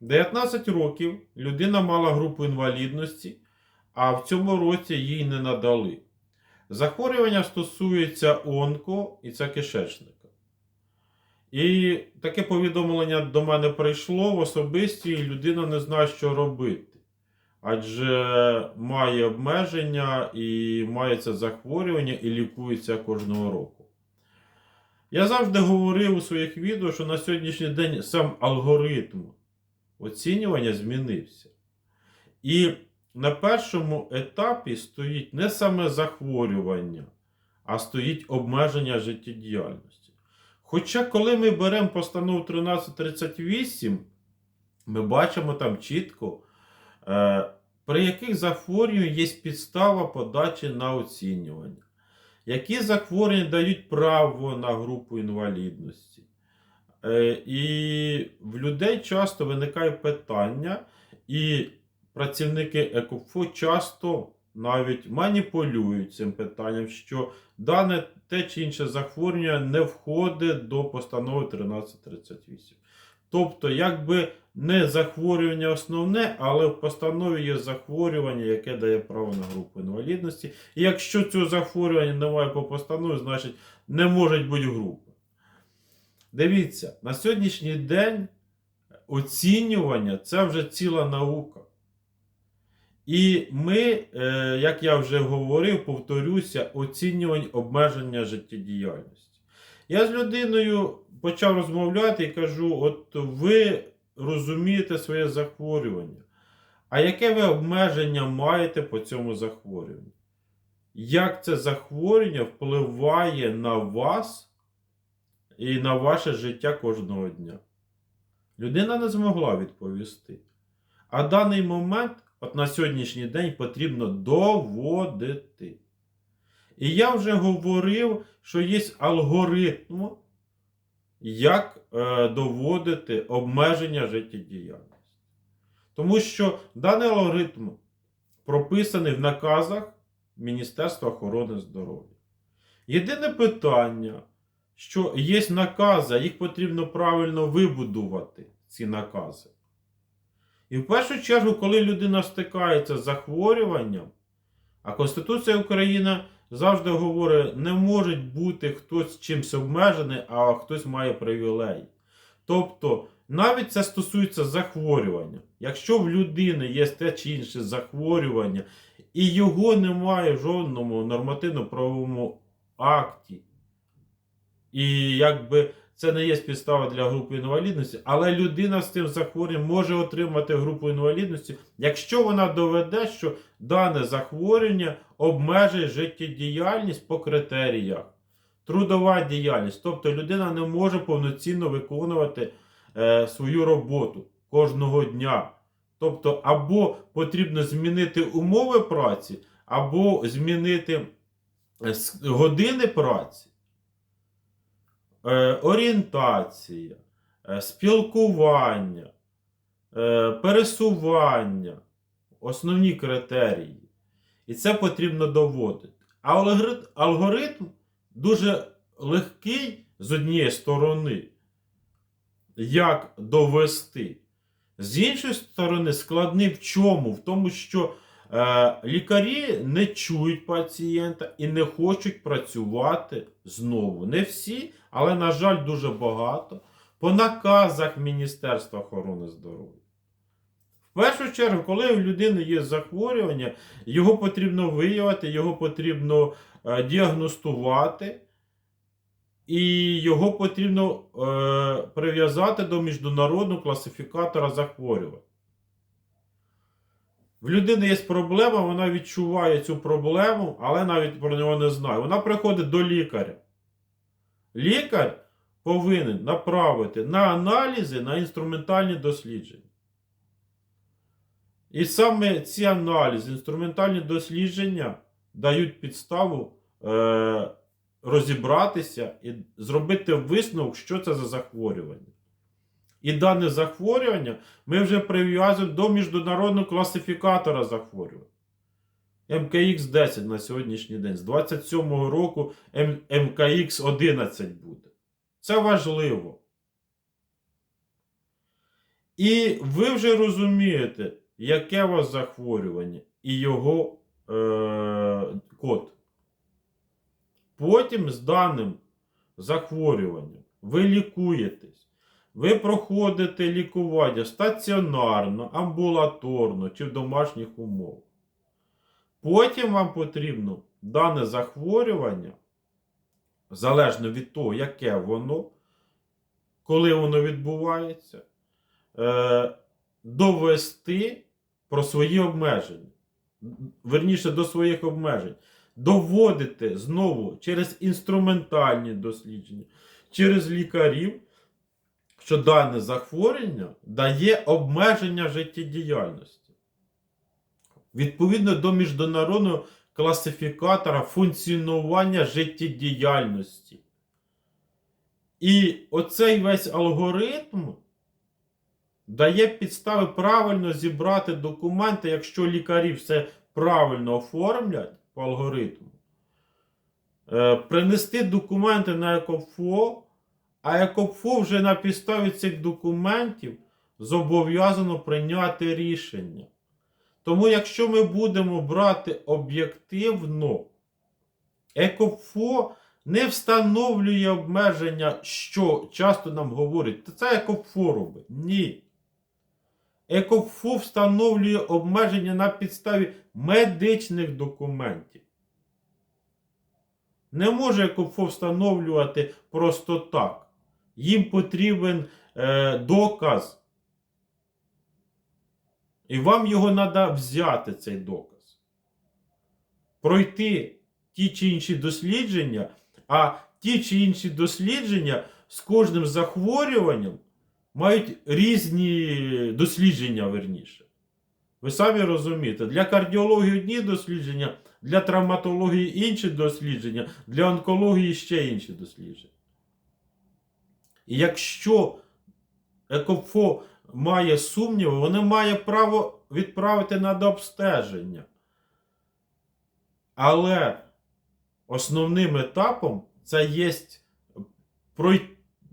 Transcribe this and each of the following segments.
19 років людина мала групу інвалідності, а в цьому році їй не надали. Захворювання стосується онко і це кишечника. І таке повідомлення до мене прийшло в особисті, і людина не знає, що робити. Адже має обмеження і має це захворювання і лікується кожного року. Я завжди говорив у своїх відео, що на сьогоднішній день сам алгоритм оцінювання змінився. І на першому етапі стоїть не саме захворювання, а стоїть обмеження життєдіяльності. Хоча, коли ми беремо постанову 1338, ми бачимо там чітко, е, при яких захворюваннях є підстава подачі на оцінювання, які захворювання дають право на групу інвалідності. Е, І в людей часто виникає питання, і працівники ЕКОФО часто навіть маніпулюють цим питанням, що дане те чи інше захворювання не входить до постанови 1338. Тобто, якби не захворювання основне, але в постанові є захворювання, яке дає право на групу інвалідності. І якщо цього захворювання немає по постанові, значить не може бути групи. Дивіться, на сьогоднішній день оцінювання це вже ціла наука. І ми, е, як я вже говорив, повторюся, оцінювань обмеження життєдіяльності. Я з людиною почав розмовляти і кажу: от ви розумієте своє захворювання. А яке ви обмеження маєте по цьому захворюванню? Як це захворювання впливає на вас і на ваше життя кожного дня? Людина не змогла відповісти. А даний момент, от на сьогоднішній день, потрібно доводити. І я вже говорив, що є алгоритм, як е, доводити обмеження життєдіяльності. Тому що даний алгоритм прописаний в наказах Міністерства охорони здоров'я. Єдине питання, що є накази, їх потрібно правильно вибудувати, ці накази. І в першу чергу, коли людина стикається з захворюванням, а Конституція України завжди говорить, не може бути хтось чимось обмежений, а хтось має привілей. Тобто, навіть це стосується захворювання. Якщо в людини є те чи інше захворювання, і його немає в жодному нормативно-правовому акті, і якби це не є підстава для групи інвалідності, але людина з цим захворюванням може отримати групу інвалідності, якщо вона доведе, що дане захворювання обмежує життєдіяльність по критеріях. Трудова діяльність. Тобто людина не може повноцінно виконувати е, свою роботу кожного дня. Тобто, або потрібно змінити умови праці, або змінити е, години праці орієнтація, е, спілкування, е, пересування, основні критерії. І це потрібно доводити. А алгоритм, дуже легкий з однієї сторони, як довести. З іншої сторони, складний в чому? В тому, що е, лікарі не чують пацієнта і не хочуть працювати знову. Не всі, але, на жаль, дуже багато. По наказах Міністерства охорони здоров'я. В першу чергу, коли у людини є захворювання, його потрібно виявити, його потрібно е, діагностувати, і його потрібно е, прив'язати до міжнародного класифікатора захворювань. В людини є проблема, вона відчуває цю проблему, але навіть про нього не знає. Вона приходить до лікаря. Лікар повинен направити на аналізи, на інструментальні дослідження. І саме ці аналізи, інструментальні дослідження дають підставу е, розібратися і зробити висновок, що це за захворювання. І дане захворювання ми вже прив'язуємо до міжнародного класифікатора захворювань. МКХ-10 на сьогоднішній день. З 27-го року М- МКХ-11 буде. Це важливо. І ви вже розумієте, яке у вас захворювання і його е, код. Потім з даним захворюванням ви лікуєтесь. Ви проходите лікування стаціонарно, амбулаторно чи в домашніх умовах. Потім вам потрібно дане захворювання, залежно від того, яке воно, коли воно відбувається, е, довести про свої обмеження. Верніше до своїх обмежень. Доводити знову через інструментальні дослідження, через лікарів, що дане захворювання дає обмеження життєдіяльності. Відповідно до міжнародного класифікатора функціонування життєдіяльності. І оцей весь алгоритм дає підстави правильно зібрати документи, якщо лікарі все правильно оформлять по алгоритму. Е, принести документи на ЕКОФО, а ЕКОФО вже на підставі цих документів зобов'язано прийняти рішення. Тому, якщо ми будемо брати об'єктивно, ЕКОФО не встановлює обмеження, що часто нам говорять, та це ЕКОФО робить. Ні. ЕКОФО встановлює обмеження на підставі медичних документів. Не може ЕКОФО встановлювати просто так. Їм потрібен е, доказ. І вам його треба взяти, цей доказ. Пройти ті чи інші дослідження, а ті чи інші дослідження з кожним захворюванням мають різні дослідження, верніше. Ви самі розумієте, для кардіології одні дослідження, для травматології інші дослідження, для онкології ще інші дослідження. І якщо ЕКОФО має сумніви, вони має право відправити на дообстеження. Але основним етапом це є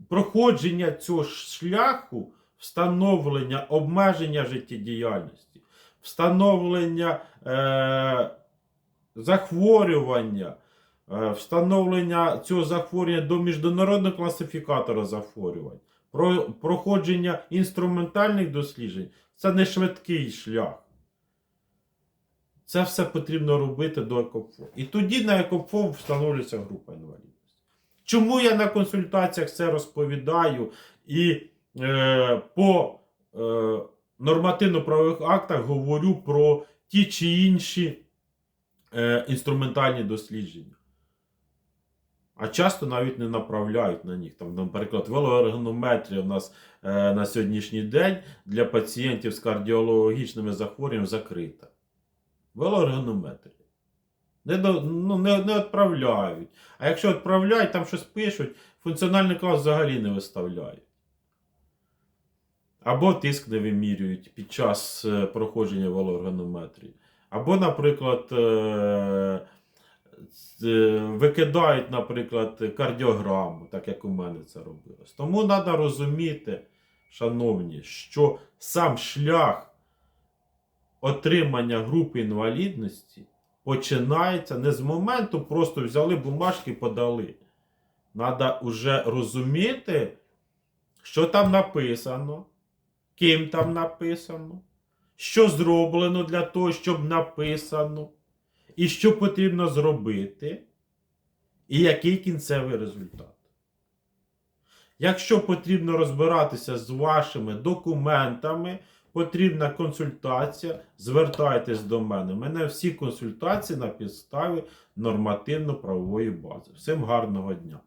проходження цього шляху встановлення обмеження життєдіяльності, встановлення е, захворювання, встановлення цього захворювання до міжнародного класифікатора захворювань, про, проходження інструментальних досліджень це не швидкий шлях. Це все потрібно робити до ЕКОФО. І тоді на ЕКОФО встановлюється група інвалідності. Чому я на консультаціях це розповідаю і е, по е, нормативно-правових актах говорю про ті чи інші е, інструментальні дослідження. А часто навіть не направляють на них. Там, наприклад, велоергонометрія у нас е, на сьогоднішній день для пацієнтів з кардіологічними захворюваннями закрита. Велоергонометрія. Не, до, ну, не, не відправляють. А якщо відправляють, там щось пишуть, функціональний клас взагалі не виставляють. Або тиск не вимірюють під час е, проходження велоергонометрії. Або, наприклад, е, викидають, наприклад, кардіограму, так як у мене це робилось. Тому треба розуміти, шановні, що сам шлях отримання групи інвалідності починається не з моменту, просто взяли бумажки і подали. Треба вже розуміти, що там написано, ким там написано, що зроблено для того, щоб написано, і що потрібно зробити, і який кінцевий результат. Якщо потрібно розбиратися з вашими документами, потрібна консультація, звертайтесь до мене. У мене всі консультації на підставі нормативно-правової бази. Всім гарного дня!